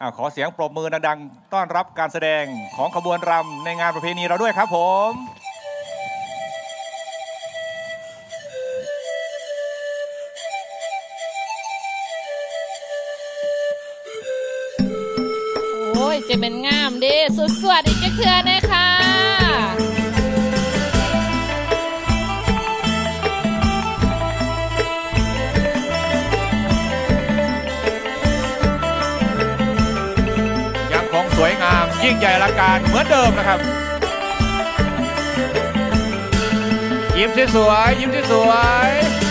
อาขอเสียงปรบมือดังต้อนรับการแสดงของขบวนรำในงานประเพณีเราด้วยครับผมโอ้ยจะเป็นงามเด้สุดๆอีกเทือนะคะ ยิ่งใหญ่ละการเหมือนเดิมนะครับ ยิ้มสวยยิ้มสวยๆ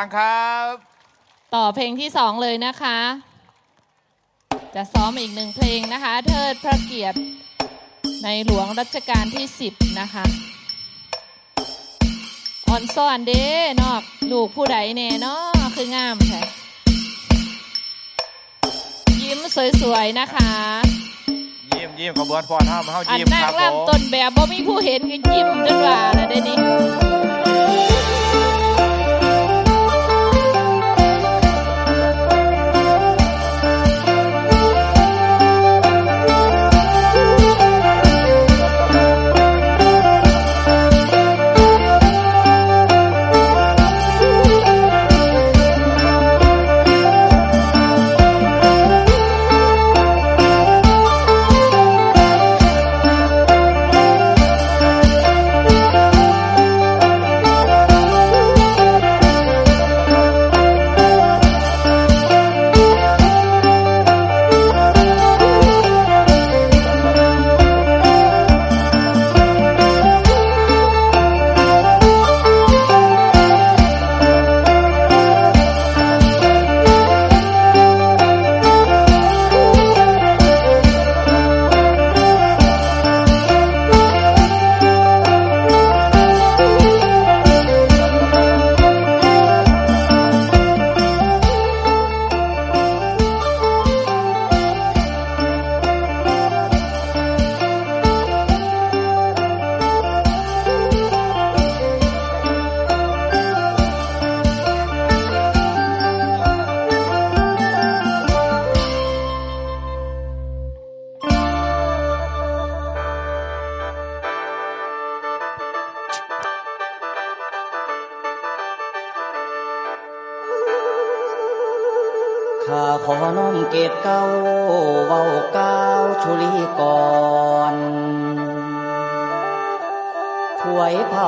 างครับ ต่อเพลงที่สองเลยนะคะ จะซ้อมอีกหนึ่งเพลงนะคะ เทิดพระเกียรติในหลวงรัชกาลที่ 10 นะคะอ่อนซ่อนเด้นอกลูกผู้ใดแน่เนาะคืองามค่ะยิ้มสวยๆนะคะยิ้มยิ้มขบวนฟ้อนห้ามเฮาอันยิ้มนาคงรับผม ล่ำต้นแบบบ่มีผู้เห็นก็ยิ้มจนว่านะเด้นี่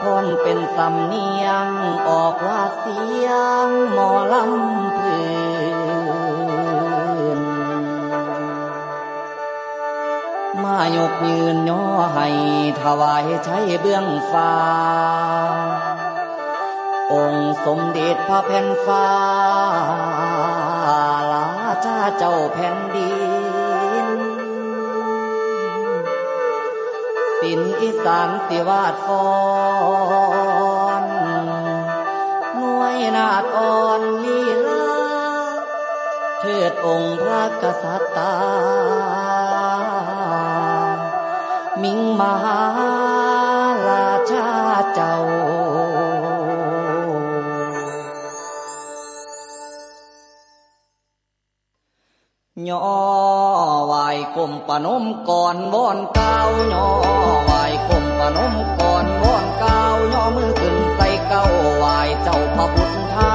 พรเป็นสำเนียง ออกว่าเสียงหมอลำพื้นมายกยืนย่อให้ถวายใช้เบื้องฟ้า องค์สมเด็จพระแผ่นฟ้าลาชาเจ้าแผ่นดิน สินอีสานสิวาดฟอนน่วยนาฏอ่อนลีลาเทิดองค์พระกษัตริย์มิงมหาราชาเจ้าย่อ ไหวกลมปนมก่อนวอนก้าวย่อไหวก้มปนมก่อนวอนก้าวย่อมือขึ้นใส่เก้าไหวเจ้าพระพุทธา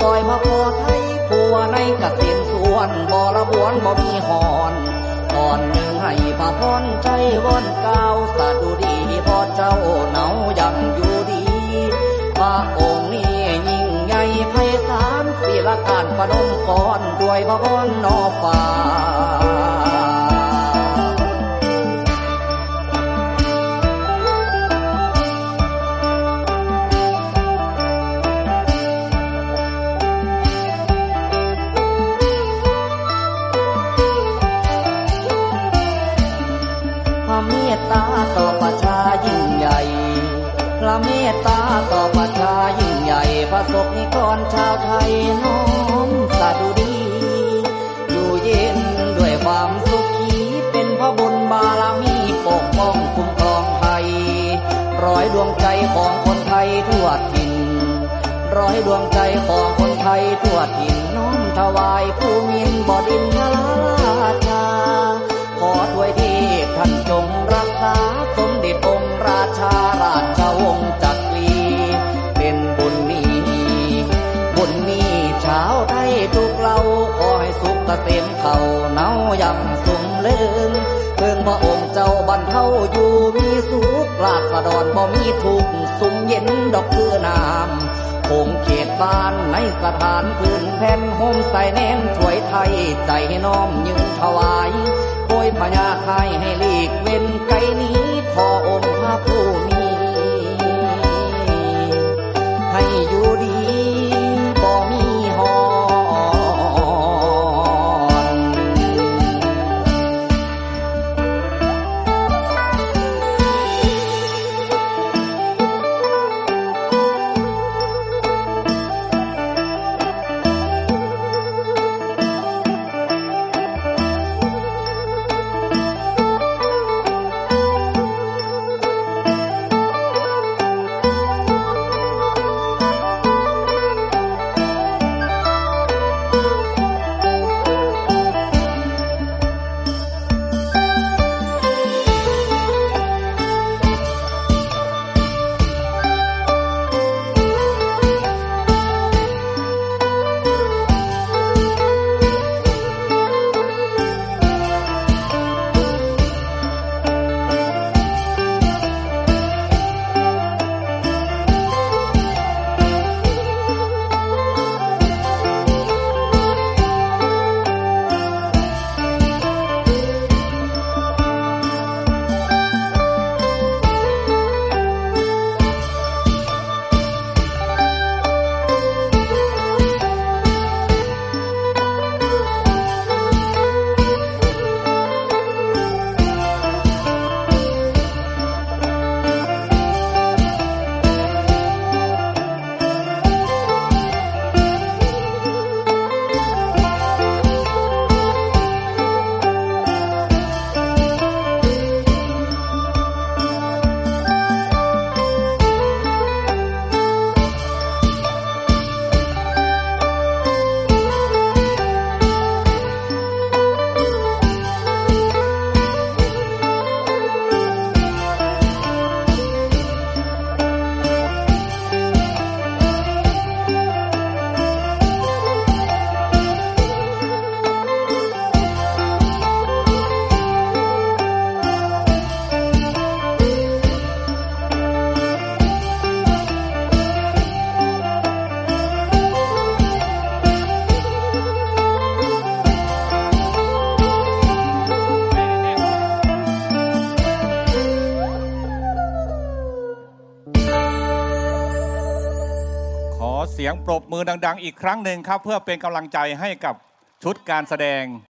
ซอยมาพอไทยผัวในกะเต็นส่วนบ่ระบวนบ่มีหอนตอนหนึ่งให้พระพรใจว่อนกาวสะดุดีพอเจ้าเหนายังอยู่ดีพระองค์นี้ยิ่งใหญ่ไพศาลศิลการประนมก่อนด้วยพระพรนอฟ้า ร้อยดวงใจของคนไทยทั่วถิ่นร้อยดวงใจของคนไทยทั่วถิ่นน้อมถวายผู้มินบดินทราชา ขอถวยเทพท่านจงรักษาสมเด็จองค์ราชาราชวงศ์จักรีเป็นบุญมีบุญมีชาวไทยทุกเราขอให้สุขเกษมเขาเนายังสุมเลิงเพิ่ง พระองค์เจ้าบรรเทาอยู่มีสุขราษฎรบ่มีทุกข์สุมเย็นดอกคือน้ำคงเขตบ้านในสถานพื้นแผ่นโฮมใส่แนนถวยไทยใจน้อมยืนถวายโอยพญาไทยให้หลีกเว้นไกลนี้ขอองค์พระผู้มีให้อยู่ดี บมือดัง ๆ อีกครั้งหนึ่งครับ เพื่อเป็นกำลังใจให้กับชุดการแสดง